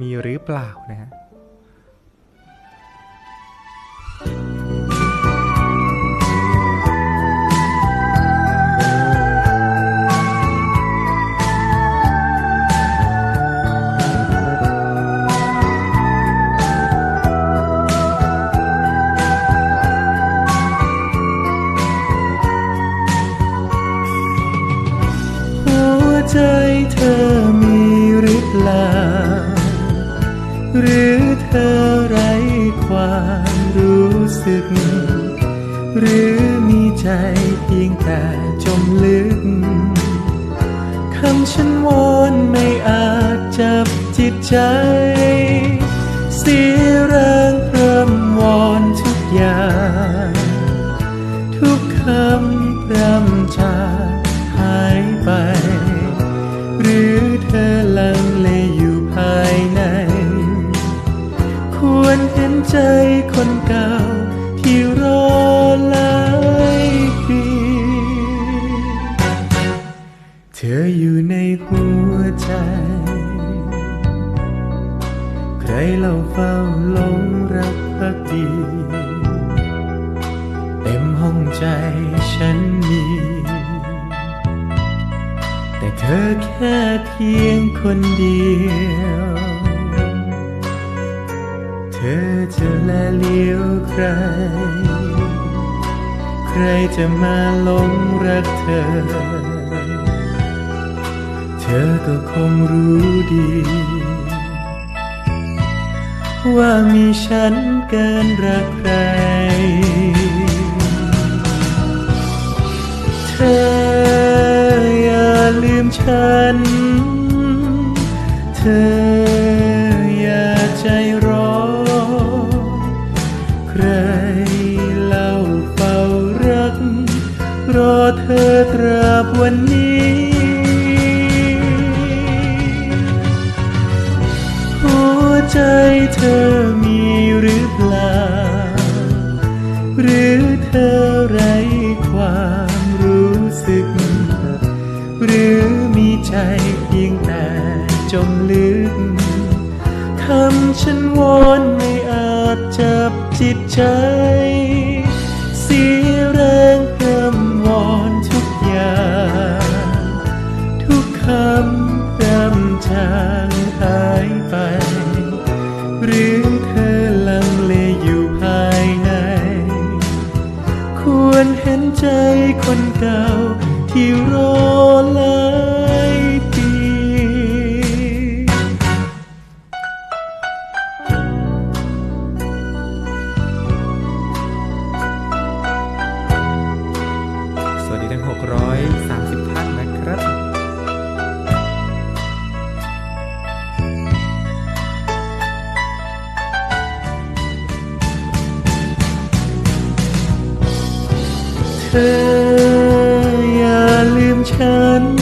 มีหรือเปล่านะฮะ ความรู้สึก หรือมีใจเพียงแต่จมลึก คำฉันวอนไม่อาจจับจิตใจ ใจคนเก่าที่รอหลายปี เธออยู่ในหัวใจ ใครเล่าเฝ้าหลงรักพักดีเต็มห้องใจฉันมี แต่เธอแค่เพียงคนเดียว เธอจะแลเลี้ยวใคร ใครจะมาหลงรักเธอ เธอก็คงรู้ดี ว่ามีฉันเกินรักใคร เธออย่าลืมฉัน เธอ รอเธอตราบวันนี้ หัวใจเธอมีหรือเปล่า หรือเธอไร้ความรู้สึก หรือมีใจเพียงแต่จมลึกคำฉันวอนไม่อาจจับจิตใจ ที่รอหลายปีสวัสดีทั้ง 630 ท่านนะครับเธอ ฉัน